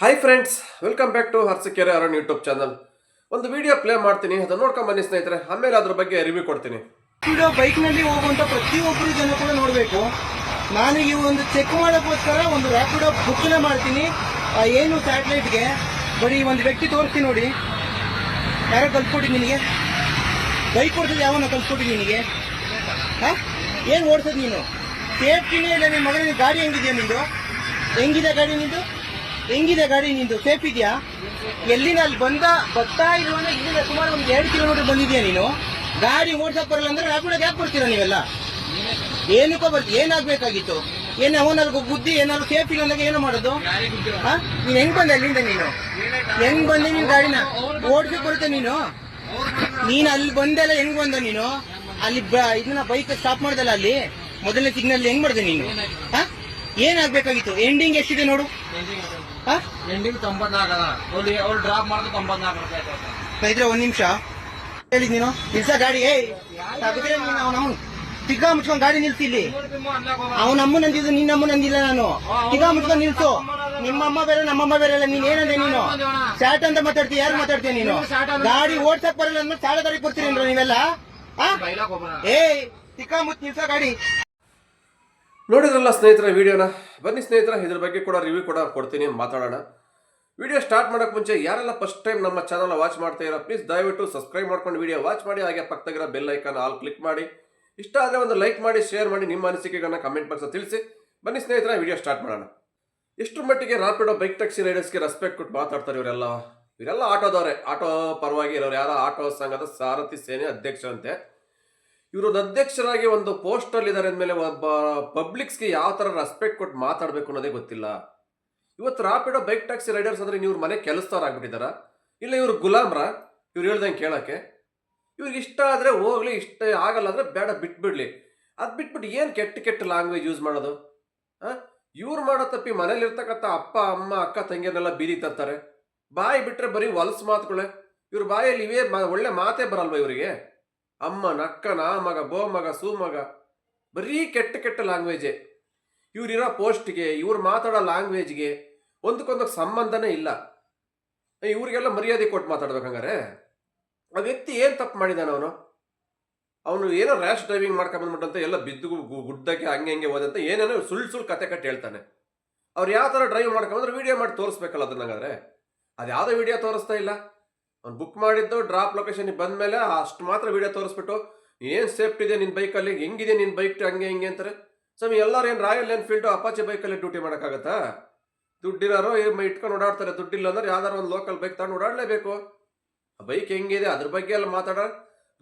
Hi friends welcome back to Harsakere Arun YouTube channel ಒಂದು video play ಮಾಡ್ತೀನಿ ಅದನ್ನ ನೋಡ್ಕೊಂಡ್ ಬನ್ನಿ ಸ್ನೇಹಿತರೆ. ಆಮೇಲೆ ಅದ್ರ ಬಗ್ಗೆ ರಿವ್ಯೂ ಕೊಡ್ತೀನಿ. ವಿಡಿಯೋ ಬೈಕ್ನಲ್ಲಿ ಹೋಗುವಂತ ಪ್ರತಿಯೊಬ್ಬರು ಜನ ಕೂಡ ನೋಡಬೇಕು. ನಾನು ಈ ಒಂದು ಚೆಕ್ ಮಾಡೋಕ್ಕೋಸ್ಕರ ಒಂದು ರ್ಯಾಪಿಡೋ ಬುಕ್ನ ಮಾಡ್ತೀನಿ. ಆ, ಏನು ಸ್ಯಾಟಲೈಟ್ಗೆ ಬರೀ ಒಂದು ವ್ಯಕ್ತಿ ತೋರಿಸ್ತೀನಿ ನೋಡಿ. ಯಾರೋ ಕಲ್ಸ್ಕೊಡಿ ನಿನಗೆ? ಬೈಕ್ ಓಡಿಸೋದು ಯಾವನ ಕಲ್ಸ್ಕೊಡಿ ನಿನಗೆ? ಹಾ? ಏನು ಓಡಿಸೋದು ನೀನು? ಸೇಫ್ಟಿನೇ ಇಲ್ಲ ನಿಮ್ಮ ಮಗನಿಗೆ ಗಾಡಿ ಹೆಂಗಿದೆಯಾ ನಿಂದು? ಹೆಂಗಿದೆ ಗಾಡಿ ನಿಂದು? ಹೆಂಗಿದೆ ಗಾಡಿ ನಿಂದು? ಸೇಫ್ ಇದೆಯಾ? ಎಲ್ಲಿಂದ ಅಲ್ಲಿ ಬಂದ, ಬರ್ತಾ ಇರುವಾಗ ಇಲ್ಲಿಂದ ಸುಮಾರು ಒಂದು ಎರಡು ಕಿಲೋಮೀಟರ್ ಬಂದಿದ್ಯಾ ನೀನು? ಗಾಡಿ ಓಡ್ಸಕ್ ಬರಲ್ಲ ಅಂದ್ರೆ ರ್ಯಾಪಿಡೋಗೆ ಯಾಕೆ ಕೊಡ್ತೀರಾ ನೀವೆಲ್ಲ? ಏನಕ್ಕೋ ಬರ್ತೀವಿ ಏನಾಗಬೇಕಾಗಿತ್ತು? ಏನು ಅವನಲ್ಲಿ ಬುದ್ಧಿ, ಏನಾದ್ರು ಸೇಫ್ ಇಲ್ಲ ಅಂದಾಗ ಏನು ಮಾಡೋದು? ನೀನು ಹೆಂಗ್ ಬಂದೆ ಅಲ್ಲಿಂದ ನೀನು? ಹೆಂಗ್ ಬಂದೆ ನೀನು ಗಾಡಿನ? ಓಡ್ಸಕ್ ಬರುತ್ತೆ ನೀನು? ನೀನು ಅಲ್ಲಿ ಬಂದೆಲ್ಲ ಹೆಂಗ್ ಬಂದ ನೀನು? ಅಲ್ಲಿ ಇದನ್ನ ಬೈಕ್ ಸ್ಟಾಪ್ ಮಾಡ್ದಲ್ಲ ಅಲ್ಲಿ? ಮೊದಲನೇ ಸಿಗ್ನಲ್ ಹೆಂಗ್ ಮಾಡಿದೆ ನೀನು? ಏನಾಗಬೇಕಾಗಿತ್ತು? ಎಂಡಿಂಗ್ ಎಷ್ಟಿದೆ ನೋಡು? ಎಂಡಿಂಗ್ ತೊಂಬತ್ನಾಲ್ಕು ಅದ ಅವ್ರು ಅವ್ರು ಡ್ರಾಪ್ ಮಾಡಿದ್ರೆ ತೊಂಬತ್ನಾಲ್ಕು ರೂಪಾಯಿ. ಸ್ನೇಹಿತರೆ ಒಂದ್ ನಿಮಿಷ. ಹೇಳಿದ್ ನೀನು. ನಿಲ್ಸ ಗಾಡಿ ಏ ತಗದ್ರೆ ನೀನು ಅವನ ಅವನು. ತಿಗ್ಗಾ ಮುಚ್ಕೊಂಡ್ ಗಾಡಿ ನಿಲ್ಸಿ ಇಲ್ಲಿ. ಅವನ ಅಮ್ಮ ನಂದಿದ್ದು ನಿನ್ನ ಅಮ್ಮ ನಂದಿಲ್ಲ ನಾನು. ತಿಗ್ಗಾ ಮುಚ್ಕೊಂಡ್ ನಿಲ್ಸು. ನಿಮ್ಮ ಅಮ್ಮ ಬೇರೆ ನಮ್ಮಮ್ಮ ಬೇರೆ ಅಲ್ಲ ನೀನ್ ಏನಂದೆ ನೀನು? ಸ್ಯಾಟ್ ಅಂತ ಮಾತಾಡ್ತೀಯ ಯಾರು ಮಾತಾಡ್ತೀಯ ನೀನು? ಗಾಡಿ ಓಡ್ಸಕ್ ಬರಲ್ಲ ಅಂದ್ರೆ ಸಾಲ ದಾರಿ ಕೊಡ್ತೀರಿ ನೀವೆಲ್ಲ? ಏಯ್ ತಿಕ್ಕಾ ಮುಚ್ಚ ನಿಲ್ಸ ಗಾಡಿ. ನೋಡಿದ್ರಲ್ಲ ಸ್ನೇಹಿತರ ವಿಡಿಯೋನ ಬನ್ನಿ ಸ್ನೇಹಿತರ, ಇದ್ರ ಬಗ್ಗೆ ಕೂಡ ರಿವ್ಯೂ ಕೂಡ ಕೊಡ್ತೀನಿ, ಮಾತಾಡೋಣ. ವಿಡಿಯೋ ಸ್ಟಾರ್ಟ್ ಮಾಡೋಕ್ಕೆ ಮುಂಚೆ ಯಾರೆಲ್ಲ ಫಸ್ಟ್ ಟೈಮ್ ನಮ್ಮ ಚಾನಲ್ ವಾಚ್ ಮಾಡ್ತಾ ಇರೋ ಪ್ಲೀಸ್ ದಯವಿಟ್ಟು ಸಬ್ಸ್ಕ್ರೈಬ್ ಮಾಡ್ಕೊಂಡು ವಿಡಿಯೋ ವಾಚ್ ಮಾಡಿ, ಹಾಗೆ ಪಕ್ಕದಾಗಿರೋ ಬೆಲ್ ಐಕಾನ್ ಆಲ್ ಕ್ಲಿಕ್ ಮಾಡಿ. ಇಷ್ಟ ಆದರೆ ಒಂದು ಲೈಕ್ ಮಾಡಿ ಶೇರ್ ಮಾಡಿ, ನಿಮ್ಮ ಅನಿಸಿಕೆಗಳನ್ನ ಕಮೆಂಟ್ ಬಾಕ್ಸ್ ತಿಳಿಸಿ. ಬನ್ನಿ ಸ್ನೇಹಿತರ ವಿಡಿಯೋ ಸ್ಟಾರ್ಟ್ ಮಾಡೋಣ. ಎಷ್ಟು ಮಟ್ಟಿಗೆ ರಾಪಿಡೋ ಬೈಕ್ ಟ್ಯಾಕ್ಸಿ ರೈಡರ್ಸ್ಗೆ ರೆಸ್ಪೆಕ್ಟ್ ಕೊಟ್ಟು ಮಾತಾಡ್ತಾರೆ ಇವರೆಲ್ಲ? ಇವರೆಲ್ಲ ಆಟೋದವ್ರೆ. ಆಟೋ ಪರವಾಗಿ ಇರೋರು ಯಾರೋ? ಆಟೋ ಸಂಘದ ಸಾರಥಿ ಸೇನೆ ಅಧ್ಯಕ್ಷರಂತೆ. ಇವರು ಅಧ್ಯಕ್ಷರಾಗಿ ಒಂದು ಪೋಸ್ಟ್ ಅಲ್ಲಿ ಇದ್ದಾರೆ ಅಂದಮೇಲೆ ಒಬ್ಬ ಪಬ್ಲಿಕ್ಸ್ಗೆ ಯಾವ ತರ ರೆಸ್ಪೆಕ್ಟ್ ಕೊಟ್ಟು ಮಾತಾಡಬೇಕು ಅನ್ನೋದೇ ಗೊತ್ತಿಲ್ಲ. ಇವತ್ತು ರಾಪಿಡೋ ಬೈಕ್ ಟ್ಯಾಕ್ಸಿ ರೈಡರ್ಸ್ ಅಂದ್ರೆ ಇವ್ರ ಮನೆ ಕೆಲಸದವ್ರು ಇಲ್ಲ ಇವರು ಗುಲಾಮ್ರ, ಇವ್ರು ಹೇಳ್ದಂಗೆ ಕೇಳಕ್ಕೆ. ಇವ್ರಿಗೆ ಇಷ್ಟ ಆದ್ರೆ ಹೋಗ್ಲಿ, ಇಷ್ಟ ಆಗಲ್ಲ ಅಂದ್ರೆ ಬೇಡ, ಬಿಟ್ಬಿಡ್ಲಿ. ಅದು ಬಿಟ್ಬಿಟ್ಟು ಏನು ಕೆಟ್ಟ ಕೆಟ್ಟ ಲ್ಯಾಂಗ್ವೇಜ್ ಯೂಸ್ ಮಾಡೋದು? ಹಾಂ ಇವ್ರು ಮಾಡೋ ತಪ್ಪಿ ಮನೇಲಿ ಇರ್ತಕ್ಕಂಥ ಅಪ್ಪ, ಅಮ್ಮ, ಅಕ್ಕ ತಂಗಿಯನ್ನೆಲ್ಲ ಬೀದಿ ತರ್ತಾರೆ. ಬಾಯಿ ಬಿಟ್ರೆ ಬರೀ ಹೊಲಸು ಮಾತುಗಳೇ. ಇವ್ರ ಬಾಯಲ್ಲಿ ಇವೇ ಒಳ್ಳೆ ಮಾತೇ ಬರಲ್ವ ಇವರಿಗೆ? ಅಮ್ಮ, ನಕ್ಕ, ನಾ ಮಗ, ಬೋ ಮಗ, ಸೂ ಮಗ, ಬರೀ ಕೆಟ್ಟ ಕೆಟ್ಟ ಲ್ಯಾಂಗ್ವೇಜೇ ಇವರಿರೋ ಪೋಸ್ಟ್ಗೆ ಇವ್ರು ಮಾತಾಡೋ ಲ್ಯಾಂಗ್ವೇಜ್ಗೆ ಒಂದಕ್ಕೊಂದಕ್ಕೆ ಸಂಬಂಧನೇ ಇಲ್ಲ. ಇವರಿಗೆಲ್ಲ ಮರ್ಯಾದೆ ಕೊಟ್ಟು ಮಾತಾಡ್ಬೇಕಂಗಾರೆ ಆ ವ್ಯಕ್ತಿ ಏನು ತಪ್ಪು ಮಾಡಿದಾನ ಅವನು? ಅವನು ಏನೋ ರ್ಯಾಶ್ ಡ್ರೈವಿಂಗ್ ಮಾಡ್ಕೊಂಬಂದ್ಬಿಟ್ಟಂತ ಎಲ್ಲ ಬಿದ್ದು ಗುಡ್ಡಕ್ಕೆ ಹಂಗೆ ಹಂಗೆ ಹೋದಂತ ಏನೇನೋ ಸುಳ್ಳು ಸುಳ್ಳು ಕತೆ ಕಟ್ಟಿ ಹೇಳ್ತಾನೆ. ಅವ್ರು ಯಾವ ಥರ ಡ್ರೈವ್ ಮಾಡ್ಕೊಂಬಂದ್ರೆ ವಿಡಿಯೋ ಮಾಡಿ ತೋರಿಸ್ಬೇಕಲ್ಲ ಅದನ್ನಂಗಾದ್ರೆ ಅದು ಯಾವುದೋ ವಿಡಿಯೋ ತೋರಿಸ್ತಾ ಇಲ್ಲ. ಅವ್ನು ಬುಕ್ ಮಾಡಿದ್ದು ಡ್ರಾಪ್ ಲೊಕೇಶನ್ಗೆ ಬಂದ ಮೇಲೆ ಅಷ್ಟು ಮಾತ್ರ ವಿಡಿಯೋ ತೋರಿಸ್ಬಿಟ್ಟು ಏನು ಸೇಫ್ಟಿ ಇದೆ ನಿನ್ನ ಬೈಕಲ್ಲಿ ಹೆಂಗಿದೆ ನಿನ್ನ ಬೈಕ್ ಹಂಗೆ ಹಿಂಗೆ ಅಂತಾರೆ. ಸ್ವಾಮಿ, ಎಲ್ಲರೂ ಏನು ರಾಯಲ್ ಎನ್ಫೀಲ್ಡು ಅಪಾಚೆ ಬೈಕಲ್ಲಿ ಡ್ಯೂಟಿ ಮಾಡೋಕ್ಕಾಗತ್ತಾ? ದುಡ್ಡಿರೋರು ಇಟ್ಕೊಂಡು ಓಡಾಡ್ತಾರೆ, ದುಡ್ಡಿಲ್ಲ ಅಂದ್ರೆ ಯಾವ್ದಾರು ಒಂದು ಲೋಕಲ್ ಬೈಕ್ ತಗೊಂಡು ಓಡಾಡಲೇಬೇಕು. ಆ ಬೈಕ್ ಹೆಂಗಿದೆ, ಅದ್ರ ಬಗ್ಗೆ ಎಲ್ಲ ಮಾತಾಡ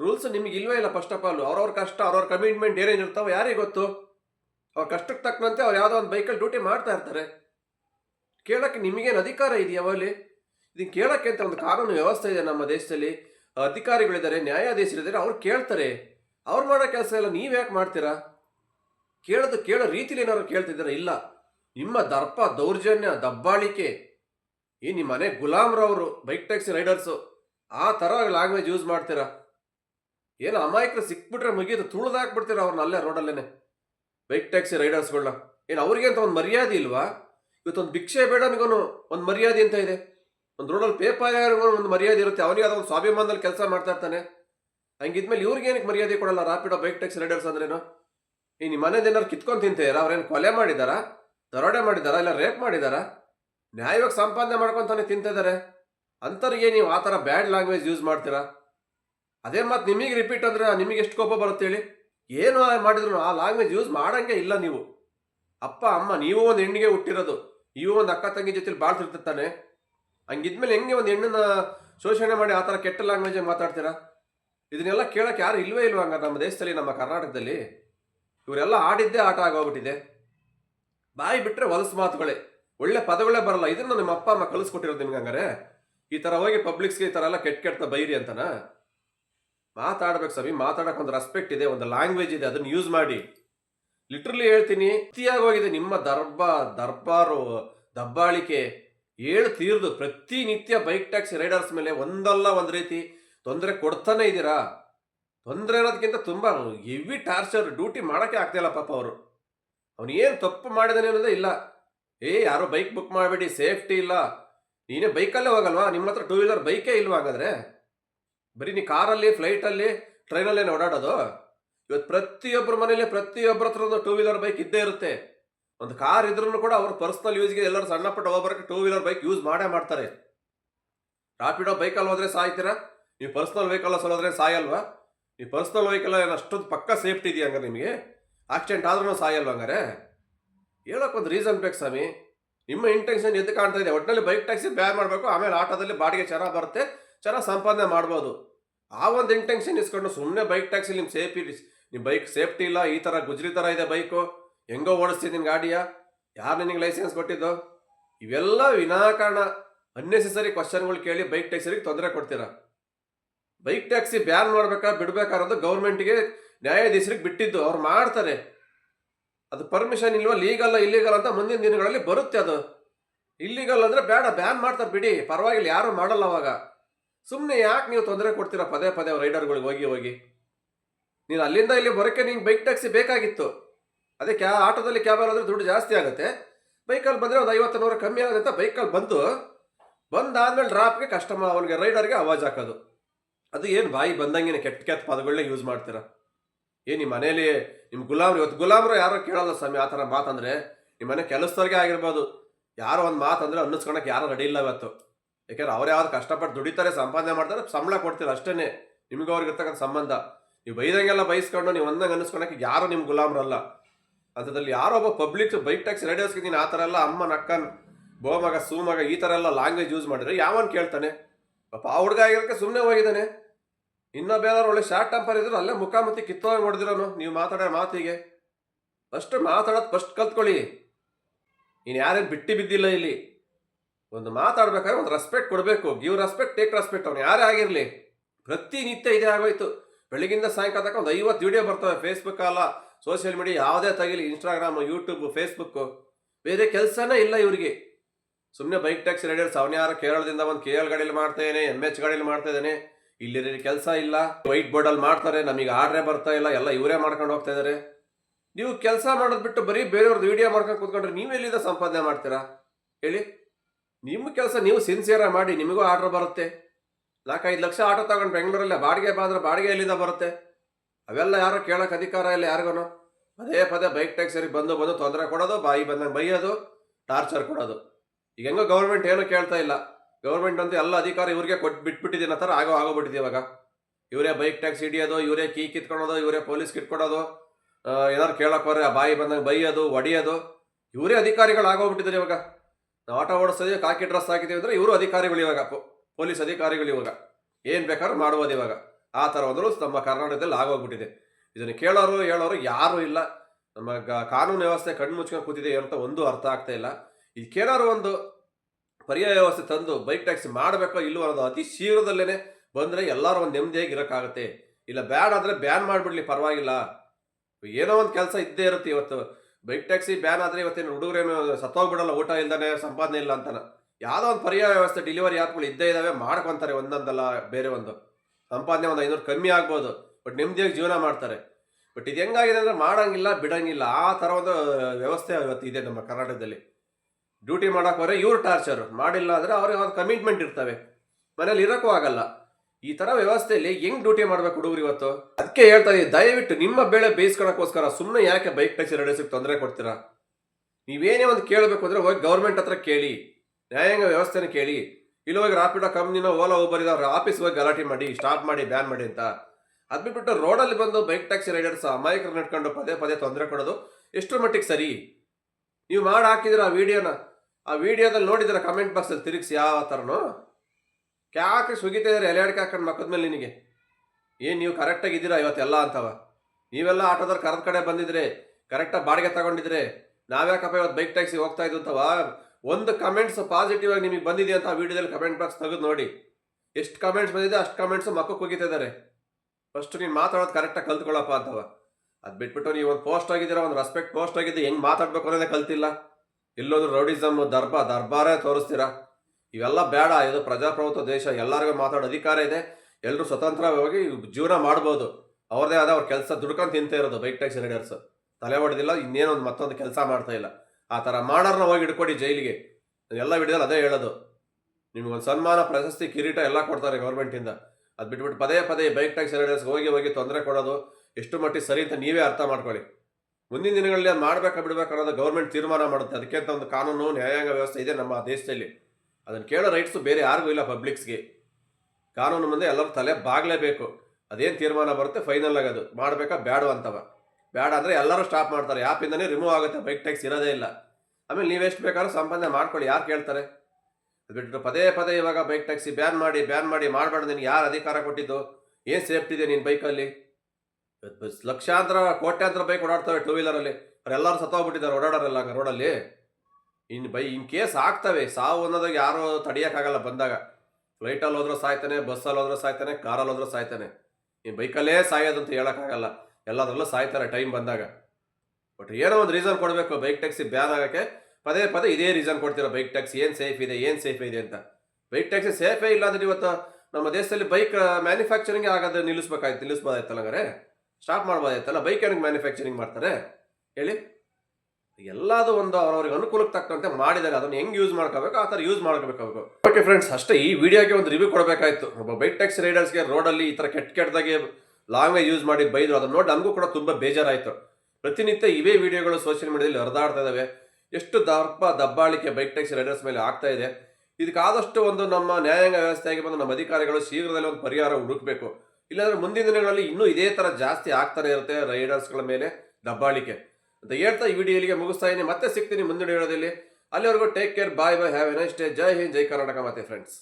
ರೂಲ್ಸ್ ನಿಮಗೆ ಇಲ್ವೇ ಇಲ್ಲ ಫಸ್ಟ್ ಆಫ್ ಆಲ್ ಅವ್ರವ್ರ ಕಷ್ಟ, ಅವ್ರವ್ರ ಕಮಿಟ್ಮೆಂಟ್ ಏನೇನು ಇರ್ತಾವೆ ಯಾರಿಗೆ ಗೊತ್ತು? ಅವ್ರ ಕಷ್ಟಕ್ಕೆ ತಕ್ಕಂತೆ ಅವ್ರು ಯಾವುದೋ ಒಂದು ಬೈಕಲ್ಲಿ ಡ್ಯೂಟಿ ಮಾಡ್ತಾ ಇರ್ತಾರೆ. ಕೇಳಕ್ಕೆ ನಿಮಗೇನು ಅಧಿಕಾರ ಇದೆಯಾ ಅವಲ್ಲಿ? ಇದನ್ನ ಕೇಳಕ್ಕೆ ಅಂತ ಒಂದು ಕಾನೂನು ವ್ಯವಸ್ಥೆ ಇದೆ ನಮ್ಮ ದೇಶದಲ್ಲಿ. ಅಧಿಕಾರಿಗಳಿದ್ದಾರೆ, ನ್ಯಾಯಾಧೀಶರಿದ್ದಾರೆ, ಅವ್ರು ಕೇಳ್ತಾರೆ. ಅವ್ರು ಮಾಡೋ ಕೆಲಸ ಎಲ್ಲ ನೀವು ಯಾಕೆ ಮಾಡ್ತೀರಾ? ಕೇಳೋದು ಕೇಳೋ ರೀತಿಲಿ ಏನಾದ್ರು ಕೇಳ್ತಿದ್ದಾರೆ? ಇಲ್ಲ. ನಿಮ್ಮ ದರ್ಪ, ದೌರ್ಜನ್ಯ, ದಬ್ಬಾಳಿಕೆ, ಈ ನಿಮ್ಮ ಮನೆ ಗುಲಾಮ್ರವರು ಬೈಕ್ ಟ್ಯಾಕ್ಸಿ ರೈಡರ್ಸು, ಆ ಥರ ಲ್ಯಾಂಗ್ವೇಜ್ ಯೂಸ್ ಮಾಡ್ತೀರಾ? ಏನು ಅಮಾಯಕರು ಸಿಕ್ಬಿಟ್ರೆ ಮುಗಿದು ತುಳಿದಾಕ್ಬಿಡ್ತೀರಾ ಅವ್ರನ್ನ ಅಲ್ಲೇ ರೋಡಲ್ಲೇನೆ? ಬೈಕ್ ಟ್ಯಾಕ್ಸಿ ರೈಡರ್ಸ್ಗಳನ್ನ ಏನು ಅವ್ರಿಗೆ ಅಂತ ಒಂದು ಮರ್ಯಾದೆ ಇಲ್ವಾ? ಇವತ್ತೊಂದು ಭಿಕ್ಷೆ ಬೇಡ ಒಂದು ಮರ್ಯಾದೆ ಅಂತ ಇದೆ? ಒಂದು ರೋಡಲ್ಲಿ ಪೇಪರ್ ಒಂದು ಮರ್ಯಾದೆ ಇರುತ್ತೆ, ಅವನಿಗೆ ಅದೊಂದು ಸ್ವಾಭಿಮಾನದಲ್ಲಿ ಕೆಲಸ ಮಾಡ್ತಾ ಇರ್ತಾನೆ. ಹಂಗಿದ್ಮೇಲೆ ಇವ್ರಿಗೆ ಏನಕ್ಕೆ ಮರ್ಯಾದೆ ಕೊಡಲ್ಲ ರಾಪಿಡೋ ಬೈಕ್ ಟ್ಯಾಕ್ಸಿ ರೈಡರ್ಸ್ ಅಂದ್ರೇನು? ಈ ನಿಮ್ಮ ಮನೇದು ಏನಾರು ಕಿತ್ಕೊಂಡು ತಿಂತೀರಾ? ಅವ್ರೇನು ಕೊಲೆ ಮಾಡಿದಾರಾ? ದರೋಡೆ ಮಾಡಿದಾರಾ? ಇಲ್ಲ ರೇಪ್ ಮಾಡಿದಾರಾ? ನ್ಯಾಯವಾಗಿ ಸಂಪಾದನೆ ಮಾಡ್ಕೊಂತಾನೆ ತಿಂತಿದ್ದಾರೆ ಅಂಥವ್ರಿಗೆ ನೀವು ಆ ಥರ ಬ್ಯಾಡ್ ಲ್ಯಾಂಗ್ವೇಜ್ ಯೂಸ್ ಮಾಡ್ತೀರಾ? ಅದೇ ಮತ್ತು ನಿಮಗೆ ರಿಪೀಟ್ ಅಂದರೆ ನಿಮಗೆ ಎಷ್ಟು ಕೋಪ ಬರುತ್ತೆ ಹೇಳಿ? ಏನು ಮಾಡಿದ್ರು, ಆ ಲ್ಯಾಂಗ್ವೇಜ್ ಯೂಸ್ ಮಾಡಂಗೆ ಇಲ್ಲ ನೀವು. ಅಪ್ಪ, ಅಮ್ಮ, ನೀವು ಒಂದು ಹೆಣ್ಣಿಗೆ ಹುಟ್ಟಿರೋದು ನೀವು ಒಂದು ಅಕ್ಕ ತಂಗಿ ಜೊತೆಲಿ ಬಾಳ್ತಿರ್ತಾನೆ ಹಂಗಿದ್ಮೇಲೆ ಹೆಂಗೆ ಒಂದು ಹೆಣ್ಣನ್ನ ಶೋಷಣೆ ಮಾಡಿ ಆ ಥರ ಕೆಟ್ಟ ಲ್ಯಾಂಗ್ವೇಜ್ ಮಾತಾಡ್ತೀರಾ? ಇದನ್ನೆಲ್ಲ ಕೇಳೋಕೆ ಯಾರು ಇಲ್ವೇ ಇಲ್ವಾ ಹಂಗ ನಮ್ಮ ದೇಶದಲ್ಲಿ, ನಮ್ಮ ಕರ್ನಾಟಕದಲ್ಲಿ? ಇವರೆಲ್ಲ ಆಡಿದ್ದೇ ಆಟ ಆಗೋಗ್ಬಿಟ್ಟಿದೆ ಬಾಯಿ ಬಿಟ್ಟರೆ ಹೊಲಸು ಮಾತುಗಳೇ. ಒಳ್ಳೆ ಪದಗಳೇ ಬರಲ್ಲ. ಇದನ್ನ ನಿಮ್ಮ ಅಪ್ಪ, ಅಮ್ಮ ಕಲಿಸ್ಕೊಟ್ಟಿರೋದು ನಿಮ್ಗೆ ಹಂಗಾರೆ? ಈ ಥರ ಹೋಗಿ ಪಬ್ಲಿಕ್ಸ್ಗೆ ಈ ಥರ ಎಲ್ಲ ಕೆಟ್ಟ ಕೆಟ್ಟ ಬೈರಿ ಅಂತನಾ? ಮಾತಾಡ್ಬೇಕು ಸವಿ ಮಾತಾಡಕ್ಕೆ ಒಂದು ರೆಸ್ಪೆಕ್ಟ್ ಇದೆ, ಒಂದು ಲ್ಯಾಂಗ್ವೇಜ್ ಇದೆ, ಅದನ್ನ ಯೂಸ್ ಮಾಡಿ. ಲಿಟ್ರಲಿ ಹೇಳ್ತೀನಿ, ಅತಿಯಾಗಿ ಹೋಗಿದೆ ನಿಮ್ಮ ದರ್ಬ, ದರ್ಬಾರು, ದಬ್ಬಾಳಿಕೆ. ಏಳು ತೀರ್ದು ಪ್ರತಿನಿತ್ಯ ಬೈಕ್ ಟ್ಯಾಕ್ಸಿ ರೈಡರ್ಸ್ ಮೇಲೆ ಒಂದಲ್ಲ ಒಂದು ರೀತಿ ತೊಂದರೆ ಕೊಡ್ತಾನೆ ಇದ್ದೀರಾ? ತೊಂದರೆ ಅನ್ನೋದಕ್ಕಿಂತ ತುಂಬ ಹೆವಿ ಟಾರ್ಚರ್ ಡ್ಯೂಟಿ ಮಾಡೋಕ್ಕೆ ಆಗ್ತಾಯಿಲ್ಲ ಪಾಪ ಅವರು. ಅವನು ಏನು ತಪ್ಪು ಮಾಡಿದಾನೆ ಅನ್ನೋದೇ ಇಲ್ಲ. ಏ, ಯಾರೋ ಬೈಕ್ ಬುಕ್ ಮಾಡಬೇಡಿ ಸೇಫ್ಟಿ ಇಲ್ಲ. ನೀನೇ ಬೈಕಲ್ಲೇ ಹೋಗಲ್ವಾ? ನಿಮ್ಮ ಹತ್ರ ಟೂ ವೀಲರ್ ಬೈಕೇ ಇಲ್ವಾ ಹಾಗಾದ್ರೆ? ಬರೀ ನೀ ಕಾರಲ್ಲಿ ಫ್ಲೈಟಲ್ಲಿ ಟ್ರೈನಲ್ಲೇ ಓಡಾಡೋದು? ಇವತ್ತು ಪ್ರತಿಯೊಬ್ಬರ ಮನೇಲಿ ಪ್ರತಿಯೊಬ್ಬರ ಹತ್ರ ಟೂ ವೀಲರ್ ಬೈಕ್ ಇದ್ದೇ ಇರುತ್ತೆ. ಒಂದು ಕಾರ್ ಇದ್ರೂ ಕೂಡ ಅವ್ರ ಪರ್ಸನಲ್ ಯೂಸ್ಗೆ ಎಲ್ಲರೂ ಸಣ್ಣ ಪುಟ್ಟ ಒಬ್ಬರಿಗೆ ಟೂ ವೀಲರ್ ಬೈಕ್ ಯೂಸ್ ಮಾಡೇ ಮಾಡ್ತಾರೆ. ರಾಪಿಡೋ ಬೈಕಲ್ಲಿ ಹೋದ್ರೆ ಸಾಯ್ತೀರಾ? ನೀವು ಪರ್ಸನಲ್ ವೆಹಿಕಲ್ ಹೋದ್ರೆ ಸಾಯಲ್ವಾ? ಈ ಪರ್ಸನಲ್ ವೆಹಿಕಲ್ ಏನು ಅಷ್ಟೊಂದು ಪಕ್ಕ ಸೇಫ್ಟಿ ಇದೆಯಾ ಹಂಗಾರೆ ನಿಮಗೆ? ಆಕ್ಸಿಡೆಂಟ್ ಆದ್ರೂ ಸಾಯಲ್ವಾ ಹಂಗಾರೆ? ಹೇಳೋಕ್ಕೊಂದು ರೀಸನ್ ಬೇಕು ಸ್ವಾಮಿ. ನಿಮ್ಮ ಇಂಟೆನ್ಷನ್ ಎದ್ದು ಕಾಣ್ತಾ ಇದೆ. ಒಟ್ಟಿನಲ್ಲಿ ಬೈಕ್ ಟ್ಯಾಕ್ಸಿ ಬ್ಯಾನ್ ಮಾಡಬೇಕು, ಆಮೇಲೆ ಆಟೋದಲ್ಲಿ ಬಾಡಿಗೆ ಚೆನ್ನಾಗಿ ಬರುತ್ತೆ, ಚೆನ್ನಾಗಿ ಸಂಪಾದನೆ ಮಾಡ್ಬೋದು. ಆ ಒಂದು ಇಂಟೆನ್ಷನ್ ಇಸ್ಕೊಂಡು ಸುಮ್ಮನೆ ಬೈಕ್ ಟ್ಯಾಕ್ಸಿ ನಿಮ್ಮ ಸೇಫ್ಟಿ ನಿಮ್ಮ ಬೈಕ್ ಸೇಫ್ಟಿ ಇಲ್ಲ, ಈ ಥರ ಗುಜ್ರಿ ಥರ ಇದೆ ಬೈಕು ಹೆಂಗೋ ಓಡಿಸ್ತಿದ್ದೀನಿ ಗಾಡಿಯಾ. ಯಾರು ನಿನಗೆ ಲೈಸೆನ್ಸ್ ಕೊಟ್ಟಿದ್ದು? ಇವೆಲ್ಲ ವಿನಾಕಾರಣ ಅನ್ನೆಸೆಸರಿ ಕ್ವಶನ್ಗಳು ಕೇಳಿ ಬೈಕ್ ಟ್ಯಾಕ್ಸಿಗೆ ತೊಂದರೆ ಕೊಡ್ತೀರಾ? ಬೈಕ್ ಟ್ಯಾಕ್ಸಿ ಬ್ಯಾನ್ ಮಾಡಬೇಕಾ, ಬಿಡ್ಬೇಕಾ ಅನ್ನೋದು ಗೌರ್ಮೆಂಟ್ಗೆ ನ್ಯಾಯಾಧೀಶರಿಗೆ ಬಿಟ್ಟಿದ್ದು. ಅವ್ರು ಮಾಡ್ತಾರೆ. ಅದು ಪರ್ಮಿಷನ್ ಇಲ್ವಾ? ಲೀಗಲ್ಲ ಇಲ್ಲಿಗಲ್ ಅಂತ ಮುಂದಿನ ದಿನಗಳಲ್ಲಿ ಬರುತ್ತೆ ಅದು. ಇಲ್ಲಿಗಲ್ ಅಂದ್ರೆ ಬೇಡ, ಬ್ಯಾನ್ ಮಾಡ್ತಾರೆ ಬಿಡಿ. ಪರವಾಗಿಲ್ಲ, ಯಾರು ಮಾಡಲ್ಲ ಅವಾಗ. ಸುಮ್ಮನೆ ಯಾಕೆ ನೀವು ತೊಂದರೆ ಕೊಡ್ತೀರಾ? ಪದೇ ಪದೇ ರೈಡರ್ಗಳಿಗೆ ಹೋಗಿ ಹೋಗಿ. ನೀನು ಅಲ್ಲಿಂದ ಇಲ್ಲಿ ಬರೋಕ್ಕೆ ನಿಂಗೆ ಬೈಕ್ ಟ್ಯಾಕ್ಸಿ ಬೇಕಾಗಿತ್ತು. ಅದೇ ಕ್ಯಾ ಆಟೋದಲ್ಲಿ ಕ್ಯಾಬಲ್ಲಿ ಹೋದರೆ ದುಡ್ಡು ಜಾಸ್ತಿ ಆಗುತ್ತೆ. ಬೈಕಲ್ಲಿ ಬಂದರೆ ಒಂದು ಐವತ್ತು ನೂರು ಕಮ್ಮಿ ಆಗುತ್ತೆ ಅಂತ ಬೈಕಲ್ಲಿ ಬಂದು ಬಂದಾದ್ಮೇಲೆ ಡ್ರಾಪ್ಗೆ ಕಸ್ಟಮರ್ ಅವನಿಗೆ ರೈಡರ್ಗೆ ಅವಾಜ್ ಹಾಕೋದು. ಅದು ಏನು ಬಾಯಿ ಬಂದಂಗೆ ಕೆಟ್ಟ ಕೆಟ್ಟ ಪದಗಳನ್ನ ಯೂಸ್ ಮಾಡ್ತೀರಾ? ಏನು ನಿಮ್ಮ ಮನೇಲಿ ನಿಮ್ಮ ಗುಲಾಮ್ರು, ಇವತ್ತು ಗುಲಾಮ್ರು ಯಾರೋ ಕೇಳಲ್ಲ ಸ್ವಾಮಿ, ಆ ಥರ ಮಾತಂದರೆ ನಿಮ್ಮ ಮನೆ ಕೆಲಸದವ್ರಿಗೆ ಆಗಿರ್ಬೋದು. ಯಾರೋ ಒಂದು ಮಾತಂದರೆ ಅನ್ನಿಸ್ಕೊಳಕ್ಕೆ ಯಾರೋ ರೆಡಿ ಇಲ್ಲ ಇವತ್ತು. ಯಾಕೆಂದ್ರೆ ಅವ್ರು ಯಾವ್ದು ಕಷ್ಟಪಟ್ಟು ದುಡಿತಾರೆ, ಸಂಪಾದನೆ ಮಾಡ್ತಾರೆ, ಸಂಬಳ ಕೊಡ್ತೀರ ಅಷ್ಟೇ ನಿಮ್ಗೆ ಅವ್ರಿಗೆ ಇರ್ತಕ್ಕಂಥ ಸಂಬಂಧ. ನೀವು ಬೈದಂಗೆಲ್ಲ ಬೈಸ್ಕೊಂಡು ನೀವು ಒಂದಂಗೆ ಅನ್ನಿಸ್ಕೊಳಕ್ಕೆ ಯಾರು ನಿಮ್ಮ ಗುಲಾಮ್ರಲ್ಲ. ಅಂಥದ್ರಲ್ಲಿ ಯಾರೋ ಒಬ್ಬ ಪಬ್ಲಿಕ್ ಬೈಕ್ ಟ್ಯಾಕ್ಸಿ ರೆಡಿ ನೀನು ಆ ಥರ ಎಲ್ಲ ಅಮ್ಮ ನಕ್ಕನ್ ಬೋಮಗ, ಸೂಮಗ, ಈ ಥರ ಎಲ್ಲ ಲ್ಯಾಂಗ್ವೇಜ್ ಯೂಸ್ ಮಾಡಿದ್ರೆ ಯಾವನ್ ಕೇಳ್ತಾನೆ? ಪಾಪ ಆ ಹುಡುಗ ಆಗಿರೋಕ್ಕೆ ಸುಮ್ಮನೆ ಹೋಗಿದ್ದಾನೆ. ಇನ್ನೊಬ್ಬ ಯಾರು ಒಳ್ಳೆ ಶಾರ್ಟ್ ಟೆಂಪರ್ ಇದ್ರು ಅಲ್ಲೇ ಮುಖಾಮುಖಿ ಕಿತ್ತೋಗಿ ಹೊಡೆದಿರೋನು ನೀವು ಮಾತಾಡೋ ಮಾತಿಗೆ. ಫಸ್ಟ್ ಮಾತಾಡೋದು ಫಸ್ಟ್ ಕಲ್ತ್ಕೊಳ್ಳಿ. ನೀನು ಯಾರೇನು ಬಿಟ್ಟು ಬಿದ್ದಿಲ್ಲ ಇಲ್ಲಿ. ಒಂದು ಮಾತಾಡ್ಬೇಕಾದ್ರೆ ಒಂದು ರೆಸ್ಪೆಕ್ಟ್ ಕೊಡಬೇಕು. ಗಿವ್ ರೆಸ್ಪೆಕ್ಟ್ ಟೇಕ್ ರೆಸ್ಪೆಕ್ಟ್ ಅವ್ನು ಯಾರೇ ಆಗಿರಲಿ. ಪ್ರತಿನಿತ್ಯ ಇದೇ ಆಗೋಯ್ತು. ಬೆಳಗಿಂದ ಸಾಯಂಕಾಲ ತನಕ ಒಂದು ಐವತ್ತು ವಿಡಿಯೋ ಬರ್ತವೆ. ಫೇಸ್ಬುಕ್ ಅಲ್ಲ ಸೋಷಿಯಲ್ ಮೀಡಿಯಾ ಯಾವುದೇ ತಗಿಲಿ ಇನ್ಸ್ಟಾಗ್ರಾಮು ಯೂಟ್ಯೂಬ್ ಫೇಸ್ಬುಕ್ಕು ಬೇರೆ ಕೆಲಸನೇ ಇಲ್ಲ ಇವರಿಗೆ. ಸುಮ್ಮನೆ ಬೈಕ್ ಟ್ಯಾಕ್ಸಿ ರೈಡರ್ಸ್ ಯಾರು ಕೇರಳದಿಂದ ಒಂದು ಕೆ ಎಲ್ ಗಾಡಿಯಲ್ಲಿ ಮಾಡ್ತಾ ಇದ್ದೇನೆ ಎಂ ಎಚ್ ಗಾಡಿಯಲ್ಲಿ ಮಾಡ್ತಾ ಇದ್ದಾನೆ ಇಲ್ಲಿ ಕೆಲಸ ಇಲ್ಲ. ವೈಟ್ ಬೋರ್ಡಲ್ಲಿ ಮಾಡ್ತಾರೆ, ನಮಗೆ ಆರ್ಡ್ರೇ ಬರ್ತಾ ಇಲ್ಲ, ಎಲ್ಲ ಇವರೇ ಮಾಡ್ಕೊಂಡು ಹೋಗ್ತಾ ಇದ್ದಾರೆ. ನೀವು ಕೆಲಸ ಮಾಡೋದು ಬಿಟ್ಟು ಬರೀ ಬೇರೆಯವ್ರದ್ದು ವಿಡಿಯೋ ಮಾಡ್ಕೊಂಡು ಕೂತ್ಕೊಂಡ್ರೆ ನೀವು ಎಲ್ಲಿಂದ ಸಂಪಾದನೆ ಮಾಡ್ತೀರಾ? ಹೇಳಿ. ನಿಮ್ಮ ಕೆಲಸ ನೀವು ಸಿನ್ಸಿಯರಾಗಿ ಮಾಡಿ, ನಿಮಗೂ ಆರ್ಡ್ರ್ ಬರುತ್ತೆ. ನಾಲ್ಕೈದು ಲಕ್ಷ ಆಟೋ ತಗೊಂಡು ಬೆಂಗಳೂರಲ್ಲೇ ಬಾಡಿಗೆ ಬಾದ್ರೆ ಬಾಡಿಗೆ ಎಲ್ಲಿಂದ ಬರುತ್ತೆ? ಅವೆಲ್ಲ ಯಾರು ಕೇಳೋಕೆ ಅಧಿಕಾರ ಇಲ್ಲ ಯಾರಿಗೂ ಪದೇ ಪದೇ ಬೈಕ್ ಟ್ಯಾಕ್ಸಿಯರಿಗೆ ಬಂದು ಬಂದು ತೊಂದರೆ ಕೊಡೋದು, ಬಾಯಿ ಬಂದಂಗೆ ಬೈಯೋದು ಟಾರ್ಚರ್ ಕೊಡೋದು. ಈಗ ಹೆಂಗೋ ಗೌರ್ಮೆಂಟ್ ಏನೂ ಕೇಳ್ತಾ ಇಲ್ಲ. ಗೌರ್ಮೆಂಟ್ ಅಂತ ಎಲ್ಲ ಅಧಿಕಾರ ಇವ್ರಿಗೆ ಕೊಟ್ಟು ಬಿಟ್ಬಿಟ್ಟಿದ್ದೀನಿ ಥರ ಆಗೋ ಆಗೋಗ್ಬಿಟ್ಟಿದೆ ಇವಾಗ. ಇವರೇ ಬೈಕ್ ಟ್ಯಾಕ್ಸ್ ಹಿಡಿಯೋದು, ಇವರೇ ಕೀ ಕಿತ್ಕೊಳೋದು, ಇವರೇ ಪೊಲೀಸ್ ಕಿಟ್ಕೊಡೋದು ಏನಾರು ಕೇಳಕ್ಕೆ ಹೋದ್ರೆ ಬಾಯಿ ಬಂದಂಗೆ ಬೈಯೋದು ಹೊಡಿಯೋದು ಇವರೇ ಅಧಿಕಾರಿಗಳು ಆಗೋಗ್ಬಿಟ್ಟಿದ್ದಾರೆ ಇವಾಗ. ನಾವು ಆಟೋ ಓಡಿಸ್ತೀವಿ ಕಾಕಿ ಡ್ರೆಸ್ ಹಾಕಿದ್ದೀವಿ ಅಂದರೆ ಇವರು ಅಧಿಕಾರಿಗಳು ಇವಾಗ ಪೊಲೀಸ್ ಅಧಿಕಾರಿಗಳು ಇವಾಗ. ಏನು ಬೇಕಾದ್ರೂ ಮಾಡ್ಬೋದು ಇವಾಗ. ಆ ಥರ ಒಂದು ನಮ್ಮ ಕರ್ನಾಟಕದಲ್ಲಿ ಆಗೋಗ್ಬಿಟ್ಟಿದೆ. ಇದನ್ನು ಕೇಳೋರು ಹೇಳೋರು ಯಾರೂ ಇಲ್ಲ. ನಮ್ಮ ಕಾನೂನು ವ್ಯವಸ್ಥೆ ಕಣ್ಣು ಮುಚ್ಕೊಂಡು ಕೂತಿದೆ ಅಂತ ಒಂದು ಅರ್ಥ ಆಗ್ತಾ ಇಲ್ಲ. ಇದಕ್ಕೇನಾದ್ರು ಒಂದು ಪರ್ಯಾಯ ವ್ಯವಸ್ಥೆ ತಂದು ಬೈಕ್ ಟ್ಯಾಕ್ಸಿ ಮಾಡಬೇಕೋ ಇಲ್ಲವೋ ಅನ್ನೋದು ಅತಿ ಶೀಘ್ರದಲ್ಲೇ ಬಂದರೆ ಎಲ್ಲರೂ ಒಂದು ನೆಮ್ಮದಿಯಾಗಿ ಇರೋಕ್ಕಾಗುತ್ತೆ. ಇಲ್ಲ ಬ್ಯಾನ್ ಆದರೆ ಬ್ಯಾನ್ ಮಾಡಿಬಿಡ್ಲಿ, ಪರವಾಗಿಲ್ಲ. ಏನೋ ಒಂದು ಕೆಲಸ ಇದ್ದೇ ಇರುತ್ತೆ ಇವತ್ತು. ಬೈಕ್ ಟ್ಯಾಕ್ಸಿ ಬ್ಯಾನ್ ಆದರೆ ಇವತ್ತೇನು ಹುಡುಗರೇನು ಸತ್ತೋಗ್ಬಿಡಲ್ಲ, ಊಟ ಇಲ್ದಾನೆ, ಸಂಪಾದನೆ ಇಲ್ಲ ಅಂತಾನೆ. ಯಾವುದೋ ಒಂದು ಪರ್ಯಾಯ ವ್ಯವಸ್ಥೆ, ಡೆಲಿವರಿ ಆ್ಯಪ್ಗಳು ಇದ್ದೇ ಇದ್ದಾವೆ ಮಾಡ್ಕೊತಾರೆ ಒಂದೊಂದಲ್ಲ ಬೇರೆ ಒಂದು. ಸಂಪಾದನೆ ಒಂದು ಐನೂರು ಕಮ್ಮಿ ಆಗ್ಬೋದು ಬಟ್ ನೆಮ್ಮದಿಯಾಗಿ ಜೀವನ ಮಾಡ್ತಾರೆ. ಬಟ್ ಇದು ಹೆಂಗಾಗಿದೆ ಅಂದರೆ ಮಾಡಂಗಿಲ್ಲ, ಬಿಡೋಂಗಿಲ್ಲ. ಆ ಥರ ಒಂದು ವ್ಯವಸ್ಥೆ ಇವತ್ತು ಇದೆ ನಮ್ಮ ಕರ್ನಾಟಕದಲ್ಲಿ. ಡ್ಯೂಟಿ ಮಾಡೋಕ್ಕೋರೆ ಇವರು ಇವ್ರು ಟಾರ್ಚರು ಮಾಡಿಲ್ಲ ಅಂದರೆ ಅವ್ರಿಗೆ ಒಂದು ಕಮಿಟ್ಮೆಂಟ್ ಇರ್ತವೆ. ಮನೇಲಿ ಇರೋಕ್ಕೂ ಆಗಲ್ಲ. ಈ ಥರ ವ್ಯವಸ್ಥೆಯಲ್ಲಿ ಹೆಂಗೆ ಡ್ಯೂಟಿ ಮಾಡಬೇಕು ಹುಡುಗರು ಇವತ್ತು? ಅದಕ್ಕೆ ಹೇಳ್ತಾ ಇದ್ದೀನಿ ದಯವಿಟ್ಟು ನಿಮ್ಮ ಬೆಳೆ ಬೇಯಿಸ್ಕೊಳಕ್ಕೋಸ್ಕರ ಸುಮ್ಮನೆ ಯಾಕೆ ಬೈಕ್ ಟ್ಯಾಕ್ಸಿ ರೆಡಿಸಿಗೆ ತೊಂದರೆ ಕೊಡ್ತೀರಾ? ನೀವೇನೇ ಒಂದು ಕೇಳಬೇಕು ಅಂದರೆ ಹೋಗಿ ಗೌರ್ಮೆಂಟ್ ಹತ್ರ ಕೇಳಿ, ನ್ಯಾಯಾಂಗ ವ್ಯವಸ್ಥೆನ ಕೇಳಿ. ಇಲ್ಲ ಹೋಗಿ ರಾಪಿಡೋ ಕಂಪ್ನಿನ ಓಲಾ ಊಬರ್ ಅವ್ರ ಆಫೀಸ್ ಹೋಗಿ ಗಲಾಟೆ ಮಾಡಿ ಸ್ಟಾಪ್ ಮಾಡಿ ಬ್ಯಾನ್ ಮಾಡಿ ಅಂತ. ಅದು ಬಿಟ್ಬಿಟ್ಟು ರೋಡಲ್ಲಿ ಬಂದು ಬೈಕ್ ಟ್ಯಾಕ್ಸಿ ರೈಡರ್ಸ್ ಅಮಾಯಕರು ನಡ್ಕೊಂಡು ಪದೇ ಪದೇ ತೊಂದರೆ ಕೊಡೋದು ಎಷ್ಟು ಮಟ್ಟಿಗೆ ಸರಿ? ನೀವು ಮಾಡಿ ಹಾಕಿದಿರ ಆ ವಿಡಿಯೋನ. ಆ ವಿಡಿಯೋದಲ್ಲಿ ನೋಡಿದ್ರೆ ಕಮೆಂಟ್ ಬಾಕ್ಸಲ್ಲಿ ತಿರುಗಿಸಿ ಯಾವ ಥರನೋ? ಯಾಕೆ ಸುಗಿತಾ ಇದ್ದಾರೆ ಎಲೆ ಅಡಿಕೆ ಹಾಕೊಂಡು ಮಕ್ಕದ ಮೇಲೆ ನಿನಗೆ. ಏನು ನೀವು ಕರೆಕ್ಟಾಗಿ ಇದ್ದೀರಾ ಇವತ್ತೆಲ್ಲ ಅಂತವ? ನೀವೆಲ್ಲ ಆಟೋದವ್ರು ಕರೆದ ಕಡೆ ಬಂದಿದ್ರೆ ಕರೆಕ್ಟಾಗಿ ಬಾಡಿಗೆ ತಗೊಂಡಿದ್ರೆ, ನಾವ್ಯಾಕಪ್ಪ ಇವತ್ತು ಬೈಕ್ ಟ್ಯಾಕ್ಸಿ ಹೋಗ್ತಾ ಇದ್ದು ಒಂದು ಕಮೆಂಟ್ಸ್ ಪಾಸಿಟಿವ್ ಆಗಿ ನಿಮಗೆ ಬಂದಿದೆ ಅಂತ ಆ ವಿಡಿಯೋದಲ್ಲಿ ಕಮೆಂಟ್ ಬಾಕ್ಸ್ ತೆಗೆದು ನೋಡಿ. ಎಷ್ಟು ಕಮೆಂಟ್ಸ್ ಬಂದಿದೆ, ಅಷ್ಟು ಕಮೆಂಟ್ಸ್ ಮಕ್ಕಕ್ಕೆ ಕುಗಿತಿದ್ದಾರೆ ಫಸ್ಟ್ ನೀನು ಮಾತಾಡೋದು ಕರೆಕ್ಟಾಗಿ ಕಲ್ತ್ಕೊಳ್ಳಪ್ಪ ಅಂತವ. ಅದು ಬಿಟ್ಬಿಟ್ಟು ನೀವು ಒಂದು ಪೋಸ್ಟ್ ಆಗಿದ್ದೀರಾ, ಒಂದು ರೆಸ್ಪೆಕ್ಟ್ ಪೋಸ್ಟ್ ಆಗಿದ್ದು, ಹೆಂಗೆ ಮಾತಾಡ್ಬೇಕು ಅನ್ನೋದೇ ಕಲ್ತಿಲ್ಲ. ಎಲ್ಲೋದ್ರೂ ರೌಡಿಸಮ್ ದರ್ಬಾ, ದರ್ಬಾರೇ ತೋರಿಸ್ತೀರಾ? ಇವೆಲ್ಲ ಬೇಡ, ಇದು ಪ್ರಜಾಪ್ರಭುತ್ವ ದೇಶ, ಎಲ್ಲರಿಗೂ ಮಾತಾಡೋ ಅಧಿಕಾರ ಇದೆ. ಎಲ್ಲರೂ ಸ್ವತಂತ್ರವಾಗಿ ಜೀವನ ಮಾಡ್ಬೋದು. ಅವ್ರದೇ ಆದ ಅವ್ರ ಕೆಲಸ ದುಡ್ಕೊಂಡು ತಿಂತಾ ಇರೋದು ಬೈಕ್ ಟ್ಯಾಕ್ಸಿ ರೈಡರ್ಸ್ ತಲೆ ಹೊಡೆದಿಲ್ಲ ಇನ್ನೇನೊಂದು ಮತ್ತೊಂದು ಕೆಲಸ ಮಾಡ್ತಾ ಇಲ್ಲ. ಆ ಥರ ಮಾಡರ್ನ ಹೋಗಿ ಹಿಡ್ಕೊಡಿ ಜೈಲಿಗೆ. ಎಲ್ಲ ವಿಡಿಯೋದಲ್ಲಿ ಅದೇ ಹೇಳೋದು. ನಿಮಗೊಂದು ಸನ್ಮಾನ, ಪ್ರಶಸ್ತಿ, ಕಿರೀಟ ಎಲ್ಲ ಕೊಡ್ತಾರೆ ಗೌರ್ಮೆಂಟಿಂದ ಅದು ಬಿಟ್ಬಿಟ್ಟು ಪದೇ ಪದೇ ಬೈಕ್ ಟ್ಯಾಕ್ಸ್ ರೈಡರ್ಸ್ಗೆ ಹೋಗಿ ಹೋಗಿ ತೊಂದರೆ ಕೊಡೋದು ಎಷ್ಟು ಮಟ್ಟಿಗೆ ಸರಿ ಅಂತ ನೀವೇ ಅರ್ಥ ಮಾಡ್ಕೊಳ್ಳಿ. ಮುಂದಿನ ದಿನಗಳಲ್ಲಿ ಅದು ಮಾಡಬೇಕಾ ಬಿಡಬೇಕು ಅನ್ನೋದು ಗೌರ್ಮೆಂಟ್ ತೀರ್ಮಾನ ಮಾಡುತ್ತೆ. ಅದಕ್ಕೆ ಅಂತ ಒಂದು ಕಾನೂನು, ನ್ಯಾಯಾಂಗ ವ್ಯವಸ್ಥೆ ಇದೆ ನಮ್ಮ ದೇಶದಲ್ಲಿ. ಅದನ್ನು ಕೇಳೋ ರೈಟ್ಸು ಬೇರೆ ಯಾರಿಗೂ ಇಲ್ಲ ಪಬ್ಲಿಕ್ಸ್ಗೆ ಕಾನೂನು ಮುಂದೆ ಎಲ್ಲರೂ ತಲೆ ಬಾಗಲೇಬೇಕು. ಅದೇನು ತೀರ್ಮಾನ ಬರುತ್ತೆ? ಫೈನಲ್ ಆಗೋದು ಮಾಡಬೇಕಾ ಬೇಡ ಅಂತವ. ಬೇಡ ಅಂದರೆ ಎಲ್ಲರೂ ಸ್ಟಾಪ್ ಮಾಡ್ತಾರೆ. ಆ್ಯಪಿಂದನೇ ರಿಮೂವ್ ಆಗುತ್ತೆ. ಬೈಕ್ ಟ್ಯಾಕ್ಸ್ ಇರೋದೇ ಇಲ್ಲ. ಆಮೇಲೆ ನೀವೆಷ್ಟು ಬೇಕಾದ್ರೂ ಸಂಪಾದನೆ ಮಾಡ್ಕೊಳ್ಳಿ. ಯಾರು ಕೇಳ್ತಾರೆ? ಅದು ಪದೇ ಪದೇ ಇವಾಗ ಬೈಕ್ ಟ್ಯಾಕ್ಸಿ ಬ್ಯಾನ್ ಮಾಡಿ ಬ್ಯಾನ್ ಮಾಡಿ ಮಾಡಬಾರ್ದು ನಿನಗೆ ಯಾರು ಅಧಿಕಾರ ಕೊಟ್ಟಿದ್ದು? ಏನು ಸೇಫ್ಟಿ ಇದೆ ನಿನ್ನ ಬೈಕಲ್ಲಿ ಲಕ್ಷಾಂತರ, ಕೋಟ್ಯಾಂತರ ಬೈಕ್ ಓಡಾಡ್ತವೆ ಟೂ ವೀಲರಲ್ಲಿ ಅವರೆಲ್ಲರೂ ಸತ್ತೋಗ್ಬಿಟ್ಟಿದ್ದಾರೆ. ಓಡಾಡೋರೆಲ್ಲ ರೋಡಲ್ಲಿ ಇನ್ನು ಬೈ, ಇನ್ ಕೇಸ್ ಆಗ್ತವೆ. ಸಾವು ಅನ್ನೋದಾಗ ಯಾರೂ ತಡಿಯೋಕ್ಕಾಗಲ್ಲ ಬಂದಾಗ. ಫ್ಲೈಟಲ್ಲಿ ಹೋದ್ರೂ ಸಾಯ್ತಾನೆ ಬಸ್ಸಲ್ಲಿ ಹೋದ್ರೂ ಸಾಯ್ತಾನೆ ಕಾರಲ್ಲಿ ಹೋದ್ರೂ ಸಾಯ್ತಾನೆ. ಈ ಬೈಕಲ್ಲೇ ಸಾಯೋದು ಅಂತ ಹೇಳೋಕ್ಕಾಗಲ್ಲ. ಎಲ್ಲದರಲ್ಲೂ ಸಾಯ್ತಾರೆ ಟೈಮ್ ಬಂದಾಗ. ಬಟ್ ಏನೋ ಒಂದು ರೀಸನ್ ಕೊಡಬೇಕು ಬೈಕ್ ಟ್ಯಾಕ್ಸಿ ಬ್ಯಾನ್ ಆಗೋಕ್ಕೆ. ಪದೇ ಪದೇ ಇದೇ ರೀಸನ್ ಕೊಡ್ತೀರ ಬೈಕ್ ಟ್ಯಾಕ್ಸಿ ಏನು ಸೇಫ್ ಇದೆ, ಏನು ಸೇಫ್ ಇದೆ ಅಂತ. ಬೈಕ್ ಟ್ಯಾಕ್ಸಿ ಸೇಫೇ ಇಲ್ಲ ಅಂದ್ರೆ ಇವತ್ತು ನಮ್ಮ ದೇಶದಲ್ಲಿ ಬೈಕ್ ಮ್ಯಾನುಫ್ಯಾಕ್ಚರಿಂಗ್ ಆಗೋದು ನಿಲ್ಲಿಸ್ಬೇಕಾಗಿತ್ತು ನಿಲ್ಲಿಸ್ಬೋದಾಯ್ತಲ್ಲ ಹಂಗಾರೆ? ಸ್ಟಾಪ್ ಮಾಡ್ಬೋದಾಯ್ತಲ್ಲ ಬೈಕ್ ಏನಕ್ಕೆ ಮ್ಯಾನುಫ್ಯಾಕ್ಚರಿಂಗ್ ಮಾಡ್ತಾರೆ? ಹೇಳಿ. ಎಲ್ಲದೂ ಒಂದು ಅವ್ರವ್ರಿಗೆ ಅನುಕೂಲಕ್ಕೆ ತಕ್ಕಂತೆ ಮಾಡಿದ್ದಾರೆ, ಅದನ್ನು ಹೆಂಗೆ ಯೂಸ್ ಮಾಡ್ಕೋಬೇಕು, ಆ ಥರ ಯೂಸ್ ಮಾಡ್ಕೋಬೇಕು ಓಕೆ ಫ್ರೆಂಡ್ಸ್ ಅಷ್ಟೇ ಈ ವಿಡಿಯೋಗೆ ಒಂದು ರಿವ್ಯೂ ಕೊಡಬೇಕಾಯ್ತು. ಒಬ್ಬ ಬೈಕ್ ಟ್ಯಾಕ್ಸಿ ರೈಡರ್ಸ್ಗೆ ರೋಡಲ್ಲಿ ಈ ಥರ ಕೆಟ್ಟ ಕೆಟ್ಟದಾಗೆ ಲಾಂಗ್ ಯೂಸ್ ಮಾಡಿ ಬೈದ್ರು, ಅದನ್ನ ನೋಡಿ ನಮಗೂ ಕೂಡ ತುಂಬ ಬೇಜಾರಾಯಿತು. ಪ್ರತಿನಿತ್ಯ ಇವೇ ವಿಡಿಯೋಗಳು ಸೋಷಿಯಲ್ ಮೀಡಿಯಾದಲ್ಲಿ ಹರಿದಾಡ್ತಾ ಇದ್ದಾವೆ ಎಷ್ಟು ದರ್ಪ ದಬ್ಬಾಳಿಕೆ ಬೈಕ್ ಟ್ಯಾಕ್ಸಿ ರೈಡರ್ಸ್ ಮೇಲೆ ಆಗ್ತಾ ಇದೆ. ಇದಕ್ಕಾದಷ್ಟು ಒಂದು ನಮ್ಮ ನ್ಯಾಯಾಂಗ ವ್ಯವಸ್ಥೆಯಾಗಿ ಬಂದು ನಮ್ಮ ಅಧಿಕಾರಿಗಳು ಶೀಘ್ರದಲ್ಲೇ ಒಂದು ಪರಿಹಾರ ಹುಡುಕಬೇಕು. ಇಲ್ಲಾಂದ್ರೆ ಮುಂದಿನ ದಿನಗಳಲ್ಲಿ ಇನ್ನೂ ಇದೇ ಥರ ಜಾಸ್ತಿ ಆಗ್ತಾನೆ ಇರುತ್ತೆ ರೈಡರ್ಸ್ಗಳ ಮೇಲೆ ದಬ್ಬಾಳಿಕೆ. ಅಂತ ಹೇಳ್ತಾ ಈ ವಿಡಿಯೋ ಇಲ್ಲಿಗೆ ಮುಗಿಸ್ತಾ ಇದ್ದೀನಿ. ಮತ್ತೆ ಸಿಗ್ತೀನಿ ಮುಂದಿನ ವಿಡಿಯೋದಲ್ಲಿ. ಅಲ್ಲಿವರೆಗೂ take care bye bye have a nice day ಜೈ ಹಿಂದ್, ಜೈ ಕರ್ನಾಟಕ ಮತ್ತೆ ಫ್ರೆಂಡ್ಸ್